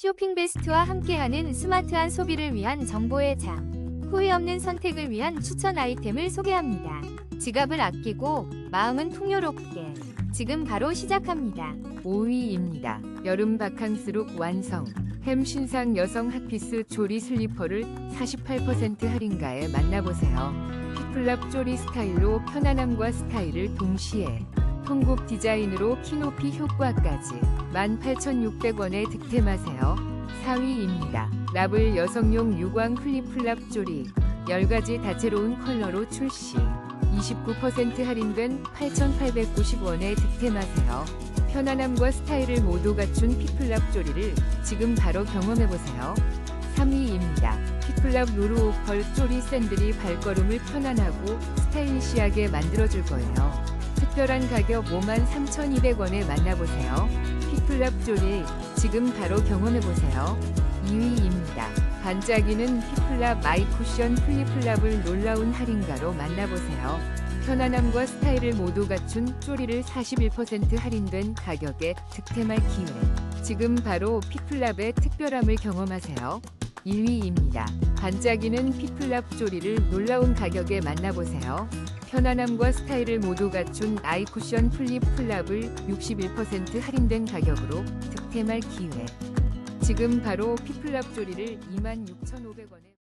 쇼핑 베스트와 함께하는 스마트한 소비를 위한 정보의 장. 후회 없는 선택을 위한 추천 아이템을 소개합니다. 지갑을 아끼고 마음은 풍요롭게. 지금 바로 시작합니다. 5위입니다. 여름 바캉스룩 완성. 햄 신상 여성 핫피스 조리 슬리퍼를 48% 할인가에 만나보세요. 피플랍 조리 스타일로 편안함과 스타일을 동시에 통곡 디자인으로 키 높이 효과까지 18,600원에 득템하세요. 4위입니다. 라블 여성용 유광 플립플랍 조리 10가지 다채로운 컬러로 출시 29% 할인된 8,890원에 득템하세요. 편안함과 스타일을 모두 갖춘 피플랍 조리를 지금 바로 경험해보세요. 3위입니다. 피플랍 루루 오컬 조리 샌들이 발걸음을 편안하고 스타일리시하게 만들어줄 거예요. 특별한 가격 53,200원에 만나보세요. 피플랍 조리 지금 바로 경험해보세요. 2위입니다. 반짝이는 피플랍 마이 쿠션 플리플랍을 놀라운 할인가로 만나보세요. 편안함과 스타일을 모두 갖춘 쪼리를 41% 할인된 가격에 득템할 기회. 지금 바로 피플랍의 특별함을 경험하세요. 1위입니다. 반짝이는 피플랍 쪼리를 놀라운 가격에 만나보세요. 편안함과 스타일을 모두 갖춘 아이쿠션 플립 플랍을 61% 할인된 가격으로 득템할 기회. 지금 바로 피플랍 조리를 26,500원에